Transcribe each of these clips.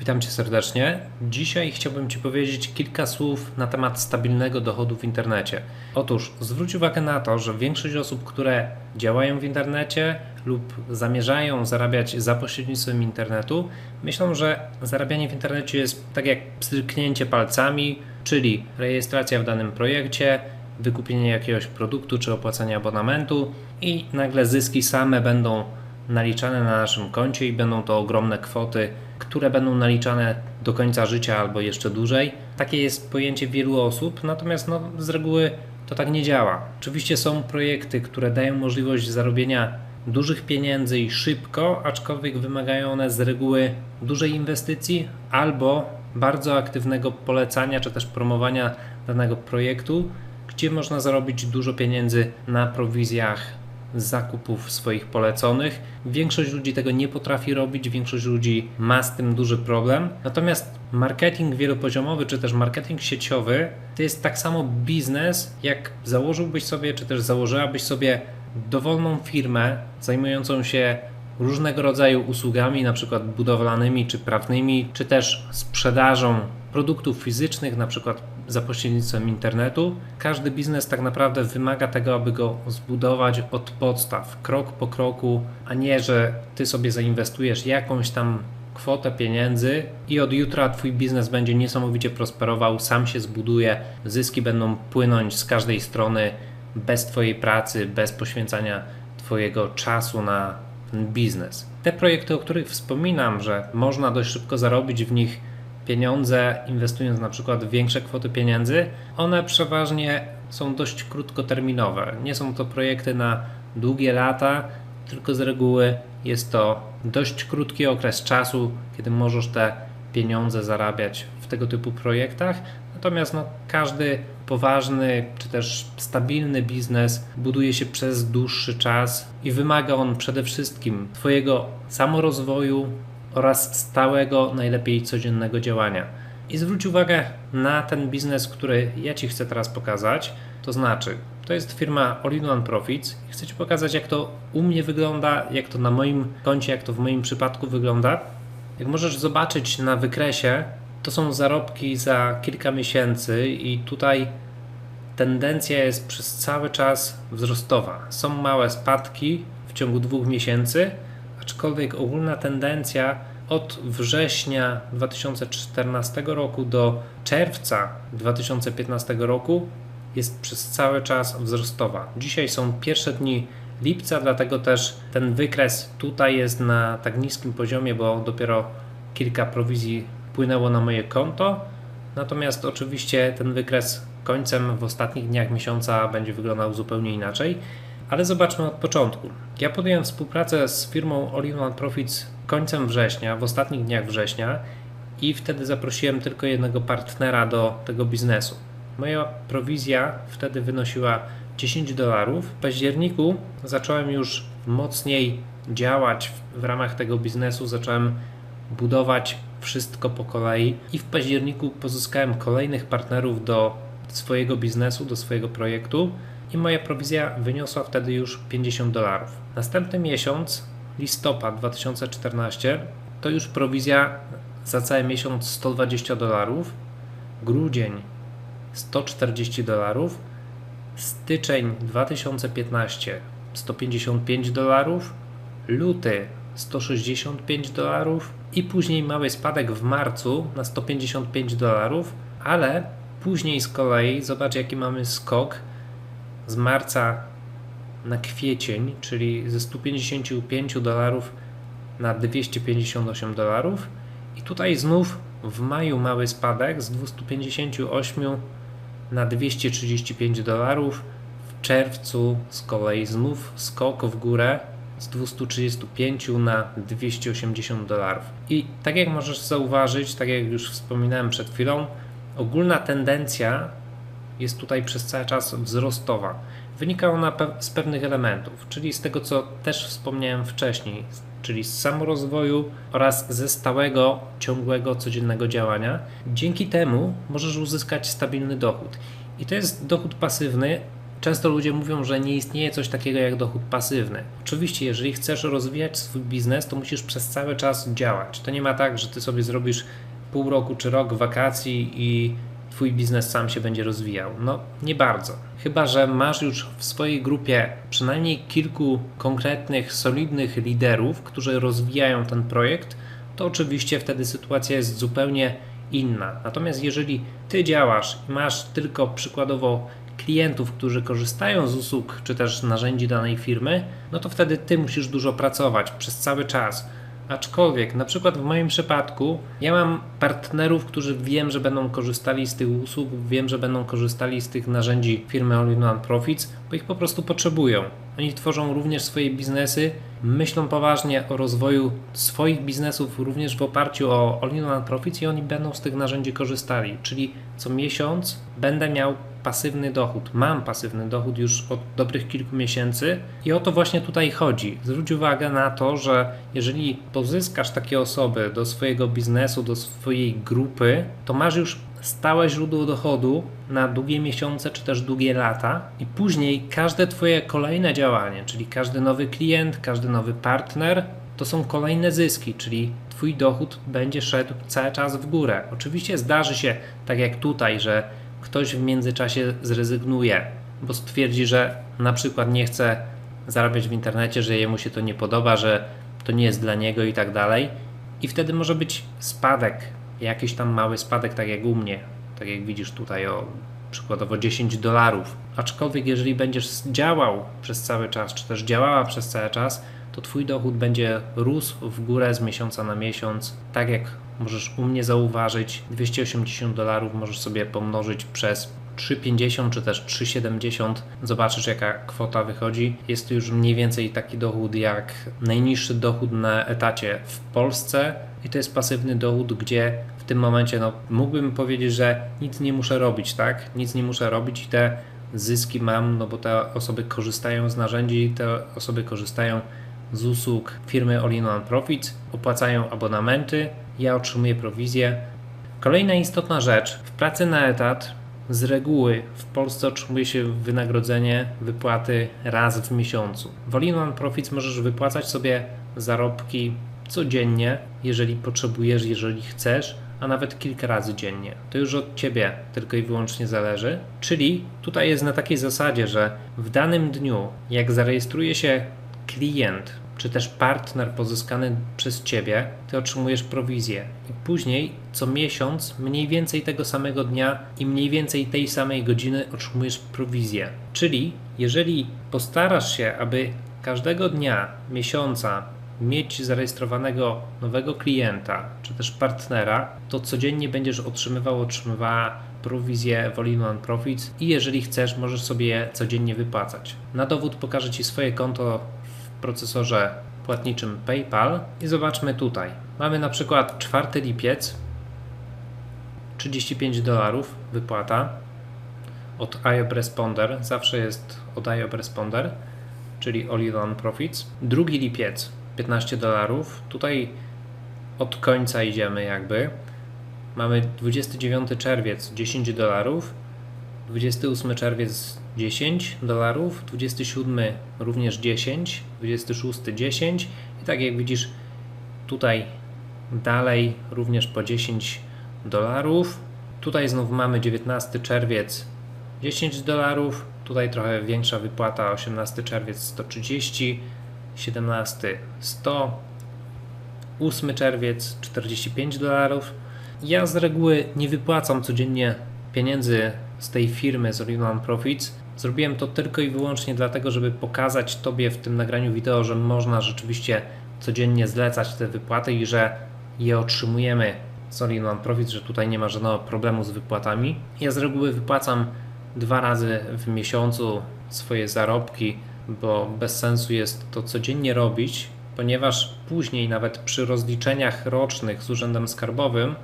Witam Cię serdecznie. Dzisiaj chciałbym Ci powiedzieć kilka słów na temat stabilnego dochodu w internecie. Otóż zwróć uwagę na to, że większość osób, które działają w internecie lub zamierzają zarabiać za pośrednictwem internetu, myślą, że zarabianie w internecie jest tak jak pstryknięcie palcami, czyli rejestracja w danym projekcie, wykupienie jakiegoś produktu czy opłacenie abonamentu i nagle zyski same będą naliczane na naszym koncie i będą to ogromne kwoty, które będą naliczane do końca życia albo jeszcze dłużej. Takie jest pojęcie wielu osób, natomiast no, z reguły to tak nie działa. Oczywiście są projekty, które dają możliwość zarobienia dużych pieniędzy i szybko, aczkolwiek wymagają one z reguły dużej inwestycji albo bardzo aktywnego polecania czy też promowania danego projektu, gdzie można zarobić dużo pieniędzy na prowizjach zakupów swoich poleconych. Większość ludzi tego nie potrafi robić, większość ludzi ma z tym duży problem. Natomiast marketing wielopoziomowy czy też marketing sieciowy to jest tak samo biznes, jak założyłbyś sobie, czy też założyłabyś sobie dowolną firmę zajmującą się różnego rodzaju usługami, na przykład budowlanymi czy prawnymi, czy też sprzedażą produktów fizycznych, na przykład za pośrednictwem internetu. Każdy biznes tak naprawdę wymaga tego, aby go zbudować od podstaw, krok po kroku, a nie, że ty sobie zainwestujesz jakąś tam kwotę pieniędzy i od jutra twój biznes będzie niesamowicie prosperował, sam się zbuduje, zyski będą płynąć z każdej strony bez twojej pracy, bez poświęcania twojego czasu na biznes. Te projekty, o których wspominam, że można dość szybko zarobić w nich pieniądze, inwestując na przykład większe kwoty pieniędzy, one przeważnie są dość krótkoterminowe. Nie są to projekty na długie lata, tylko z reguły jest to dość krótki okres czasu, kiedy możesz te pieniądze zarabiać w tego typu projektach. Natomiast no, każdy poważny czy też stabilny biznes buduje się przez dłuższy czas i wymaga on przede wszystkim Twojego samorozwoju, oraz stałego, najlepiej codziennego działania. I zwróć uwagę na ten biznes, który ja Ci chcę teraz pokazać. To znaczy, to jest firma All in One Profits. Chcę Ci pokazać, jak to u mnie wygląda, jak to na moim koncie, jak to w moim przypadku wygląda. Jak możesz zobaczyć na wykresie, to są zarobki za kilka miesięcy, i tutaj tendencja jest przez cały czas wzrostowa. Są małe spadki w ciągu dwóch miesięcy, aczkolwiek ogólna tendencja od września 2014 roku do czerwca 2015 roku jest przez cały czas wzrostowa. Dzisiaj są pierwsze dni lipca, dlatego też ten wykres tutaj jest na tak niskim poziomie, bo dopiero kilka prowizji płynęło na moje konto. Natomiast oczywiście ten wykres końcem w ostatnich dniach miesiąca będzie wyglądał zupełnie inaczej. Ale zobaczmy od początku. Ja podjąłem współpracę z firmą All in Profits końcem września, w ostatnich dniach września i wtedy zaprosiłem tylko jednego partnera do tego biznesu. Moja prowizja wtedy wynosiła 10 dolarów. W październiku zacząłem już mocniej działać w ramach tego biznesu, zacząłem budować wszystko po kolei i w październiku pozyskałem kolejnych partnerów do swojego biznesu, do swojego projektu i moja prowizja wyniosła wtedy już 50 dolarów. Następny miesiąc, listopad 2014, to już prowizja za cały miesiąc 120 dolarów, grudzień 140 dolarów, styczeń 2015 155 dolarów, luty 165 dolarów i później mały spadek w marcu na 155 dolarów, ale później z kolei zobacz jaki mamy skok z marca na kwiecień, czyli ze 155 dolarów na 258 dolarów. I tutaj znów w maju mały spadek z 258 na 235 dolarów. W czerwcu z kolei znów skok w górę z 235 na 280 dolarów. I tak jak możesz zauważyć, tak jak już wspominałem przed chwilą, ogólna tendencja jest tutaj przez cały czas wzrostowa. Wynika ona z pewnych elementów, czyli z tego, co też wspomniałem wcześniej, czyli z samorozwoju oraz ze stałego, ciągłego, codziennego działania. Dzięki temu możesz uzyskać stabilny dochód. I to jest dochód pasywny, Często ludzie mówią, że nie istnieje coś takiego jak dochód pasywny. Oczywiście, jeżeli chcesz rozwijać swój biznes, to musisz przez cały czas działać. To nie ma tak, że ty sobie zrobisz pół roku czy rok wakacji i twój biznes sam się będzie rozwijał. No, nie bardzo. Chyba, że masz już w swojej grupie przynajmniej kilku konkretnych, solidnych liderów, którzy rozwijają ten projekt, to oczywiście wtedy sytuacja jest zupełnie inna. Natomiast jeżeli ty działasz i masz tylko przykładowo klientów, którzy korzystają z usług czy też narzędzi danej firmy, no to wtedy ty musisz dużo pracować przez cały czas. Aczkolwiek, na przykład w moim przypadku, ja mam partnerów, którzy wiem, że będą korzystali z tych usług, wiem, że będą korzystali z tych narzędzi firmy All in One Profits, bo ich po prostu potrzebują. Oni tworzą również swoje biznesy, myślą poważnie o rozwoju swoich biznesów również w oparciu o All Profits i oni będą z tych narzędzi korzystali. Czyli co miesiąc będę miał pasywny dochód. Mam pasywny dochód już od dobrych kilku miesięcy i o to właśnie tutaj chodzi. Zwróć uwagę na to, że jeżeli pozyskasz takie osoby do swojego biznesu, do swojej grupy, to masz już stałe źródło dochodu na długie miesiące czy też długie lata, i później każde Twoje kolejne działanie, czyli każdy nowy klient, każdy nowy partner, to są kolejne zyski, czyli Twój dochód będzie szedł cały czas w górę. Oczywiście zdarzy się, tak jak tutaj, że ktoś w międzyczasie zrezygnuje, bo stwierdzi, że na przykład nie chce zarabiać w internecie, że jemu się to nie podoba, że to nie jest dla niego i tak dalej. I wtedy może być spadek, jakiś tam mały spadek, tak jak u mnie, tak jak widzisz tutaj o przykładowo 10 dolarów. Aczkolwiek jeżeli będziesz działał przez cały czas, czy też działała przez cały czas, to Twój dochód będzie rósł w górę z miesiąca na miesiąc, tak jak możesz u mnie zauważyć, 280 dolarów możesz sobie pomnożyć przez 3,50 czy też 3,70. Zobaczysz, jaka kwota wychodzi. Jest to już mniej więcej taki dochód jak najniższy dochód na etacie w Polsce. I to jest pasywny dochód, gdzie w tym momencie no, mógłbym powiedzieć, że nic nie muszę robić, tak? Nic nie muszę robić i te zyski mam, no bo te osoby korzystają z narzędzi, te osoby korzystają z usług firmy All in One Profits, opłacają abonamenty, ja otrzymuję prowizję. Kolejna istotna rzecz, w pracy na etat z reguły w Polsce otrzymuje się wynagrodzenie, wypłaty raz w miesiącu. W All Profits możesz wypłacać sobie zarobki codziennie, jeżeli potrzebujesz, jeżeli chcesz, a nawet kilka razy dziennie. To już od Ciebie tylko i wyłącznie zależy. Czyli tutaj jest na takiej zasadzie, że w danym dniu, jak zarejestruje się klient czy też partner pozyskany przez Ciebie, Ty otrzymujesz prowizję. I później co miesiąc, mniej więcej tego samego dnia i mniej więcej tej samej godziny otrzymujesz prowizję. Czyli jeżeli postarasz się, aby każdego dnia, miesiąca mieć zarejestrowanego nowego klienta, czy też partnera, to codziennie będziesz otrzymywał, otrzymywała prowizję w One Profits i jeżeli chcesz, możesz sobie je codziennie wypłacać. Na dowód pokażę Ci swoje konto procesorze płatniczym PayPal i zobaczmy tutaj. Mamy na przykład 4 lipiec 35 dolarów wypłata od IOP Responder, zawsze jest od IOP Responder, czyli All Profits. 2 lipiec 15 dolarów, tutaj od końca idziemy jakby. Mamy 29 czerwiec 10 dolarów, 28 czerwiec 10 dolarów, 27 również 10, 26 10 i tak jak widzisz tutaj dalej również po 10 dolarów. Tutaj znów mamy 19 czerwiec 10 dolarów, tutaj trochę większa wypłata 18 czerwiec 130, 17 100, 8 czerwiec 45 dolarów. Ja z reguły nie wypłacam codziennie pieniędzy z tej firmy z All Profits. Zrobiłem to tylko i wyłącznie dlatego, żeby pokazać Tobie w tym nagraniu wideo, że można rzeczywiście codziennie zlecać te wypłaty i że je otrzymujemy z One Profits, że tutaj nie ma żadnego problemu z wypłatami. Ja z reguły wypłacam dwa razy w miesiącu swoje zarobki, bo bez sensu jest to codziennie robić, ponieważ później nawet przy rozliczeniach rocznych z Urzędem Skarbowym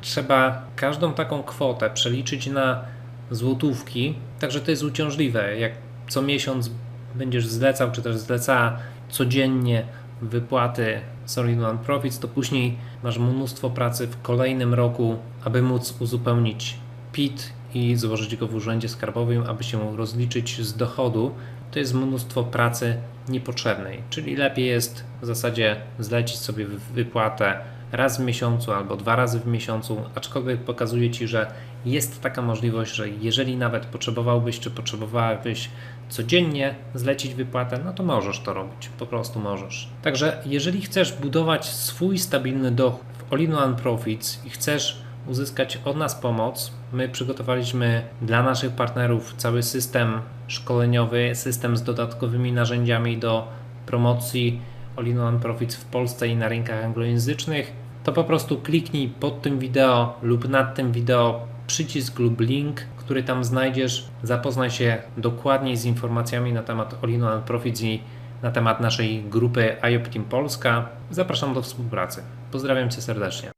trzeba każdą taką kwotę przeliczyć na złotówki, także to jest uciążliwe. Jak co miesiąc będziesz zlecał, czy też zlecała codziennie wypłaty Solid One Profits, to później masz mnóstwo pracy w kolejnym roku, aby móc uzupełnić PIT i złożyć go w urzędzie skarbowym, aby się rozliczyć z dochodu, to jest mnóstwo pracy niepotrzebnej. Czyli lepiej jest w zasadzie zlecić sobie wy- wypłatę raz w miesiącu albo dwa razy w miesiącu, aczkolwiek pokazuje Ci, że jest taka możliwość, że jeżeli nawet potrzebowałbyś czy potrzebowałabyś codziennie zlecić wypłatę, no to możesz to robić, po prostu możesz. Także jeżeli chcesz budować swój stabilny dochód w All-in-One Profits i chcesz uzyskać od nas pomoc, my przygotowaliśmy dla naszych partnerów cały system szkoleniowy, system z dodatkowymi narzędziami do promocji All-in-One Profits w Polsce i na rynkach anglojęzycznych, to po prostu kliknij pod tym wideo lub nad tym wideo przycisk lub link, który tam znajdziesz. Zapoznaj się dokładniej z informacjami na temat All-in-One Profits i na temat naszej grupy IOP Team Polska. Zapraszam do współpracy. Pozdrawiam Cię serdecznie.